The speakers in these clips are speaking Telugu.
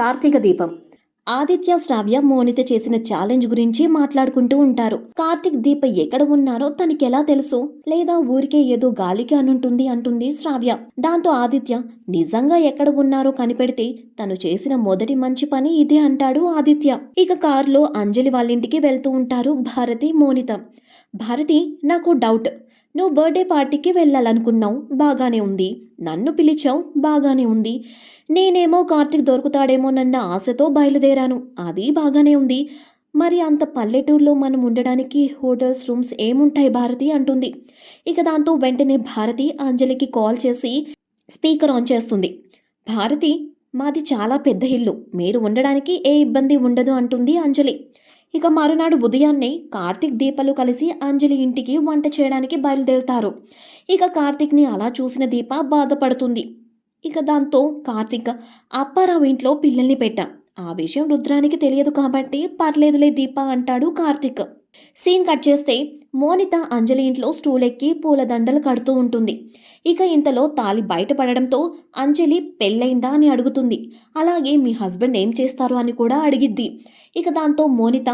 కార్తీక దీపం. ఆదిత్య శ్రావ్య మోనిత చేసిన ఛాలెంజ్ గురించి మాట్లాడుకుంటూ ఉంటారు. కార్తిక్ దీప ఎక్కడ ఉన్నారో తనకి ఎలా తెలుసు? లేదా ఊరికే ఏదో గాలికి అనుంటుంది అంటుంది శ్రావ్య. దాంతో ఆదిత్య నిజంగా ఎక్కడ ఉన్నారో కనిపెడితే తను చేసిన మొదటి మంచి పని ఇదే అంటాడు ఆదిత్య. ఇక కారులో అంజలి వాళ్ళింటికి వెళ్తూ ఉంటారు భారతి మోనిత. భారతి నాకు డౌట్ నువ్వు బర్త్డే పార్టీకి వెళ్ళాలనుకున్నావు బాగానే ఉంది. నన్ను పిలిచావు బాగానే ఉంది. నేనేమో కార్తీక్ దొరుకుతాడేమోనన్న ఆశతో బయలుదేరాను. అది బాగానే ఉంది. మరి అంత పల్లెటూరులో మనం ఉండడానికి హోటల్స్ రూమ్స్ ఏముంటాయి భారతి అంటుంది. ఇక దాంతో వెంటనే భారతి అంజలికి కాల్ చేసి స్పీకర్ ఆన్ చేస్తుంది. భారతి మాది చాలా పెద్ద ఇల్లు. మీరు ఉండడానికి ఏ ఇబ్బంది ఉండదు అంటుంది అంజలి. ఇక మరునాడు ఉదయాన్నే కార్తిక్ దీపలు కలిసి అంజలి ఇంటికి వంట చేయడానికి బయలుదేరుతారు. ఇక కార్తిక్ని అలా చూసిన దీప బాధపడుతుంది. ఇక దాంతో కార్తిక్ అప్పారావు ఇంట్లో పిల్లల్ని పెట్టా. ఆ విషయం రుద్రానికి తెలియదు కాబట్టి పర్లేదులే దీప అంటాడు కార్తిక్. సీన్ కట్ చేస్తే మోనిత అంజలి ఇంట్లో స్టూల్ ఎక్కి పూలదండలు కడుతూ ఉంటుంది. ఇక ఇంతలో తాలి బయటపడడంతో అంజలి పెళ్ళైందా అని అడుగుతుంది. అలాగే మీ హస్బెండ్ ఏం చేస్తారు అని కూడా అడిగిద్ది. ఇక దాంతో మోనిత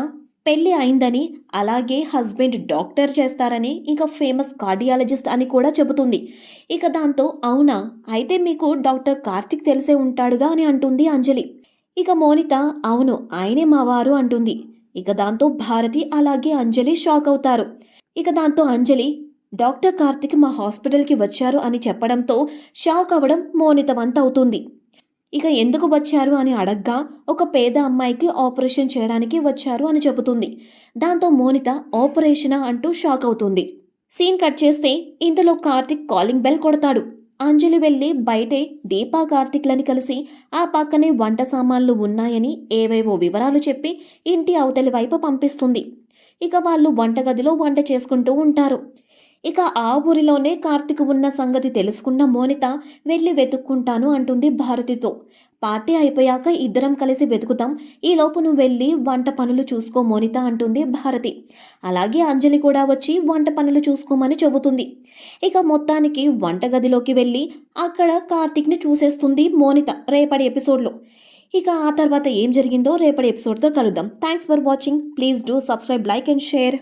పెళ్ళి అయిందని అలాగే హస్బెండ్ డాక్టర్ చేస్తారని ఇక ఫేమస్ కార్డియాలజిస్ట్ అని కూడా చెబుతుంది. ఇక దాంతో అవునా అయితే మీకు డాక్టర్ కార్తిక్ తెలిసే ఉంటాడుగా అని అంటుంది అంజలి. ఇక మోనిత అవును ఆయనే మా వారు అంటుంది. ఇక దాంతో భారతి అలాగే అంజలి షాక్ అవుతారు. ఇక దాంతో అంజలి డాక్టర్ కార్తిక్ మా హాస్పిటల్కి వచ్చారు అని చెప్పడంతో షాక్ అవ్వడం మోనిత వంత అవుతుంది. ఇక ఎందుకు వచ్చారు అని అడగ్గా ఒక పేద అమ్మాయికి ఆపరేషన్ చేయడానికి వచ్చారు అని చెబుతుంది. దాంతో మోనిత ఆపరేషనా అంటూ షాక్ అవుతుంది. సీన్ కట్ చేస్తే ఇంతలో కార్తిక్ కాలింగ్ బెల్ కొడతాడు. అంజలి వెళ్ళి బయటే దీపా కార్తిక్లని కలిసి ఆ పక్కనే వంట సామాన్లు ఉన్నాయని ఏవేవో వివరాలు చెప్పి ఇంటి అవతలి వైపు పంపిస్తుంది. ఇక వాళ్ళు వంటగదిలో వంట చేసుకుంటూ ఉంటారు. ఇక ఆ ఊరిలోనే కార్తిక్ ఉన్న సంగతి తెలుసుకున్న మోనిత వెళ్ళి వెతుక్కుంటాను అంటుంది భారతితో. పార్టీ అయిపోయాక ఇద్దరం కలిసి వెతుకుతాం. ఈలోపు నువ్వు వెళ్ళి వంట పనులు చూసుకో మోనిత అంటుంది భారతి. అలాగే అంజలి కూడా వచ్చి వంట పనులు చూసుకోమని చెబుతుంది. ఇక మొత్తానికి వంటగదిలోకి వెళ్ళి అక్కడ కార్తిక్ని చూసేస్తుంది మోనిత రేపటి ఎపిసోడ్లో. ఇక ఆ తర్వాత ఏం జరిగిందో రేపటి ఎపిసోడ్తో కలుద్దాం. Thanks for watching please do subscribe like and share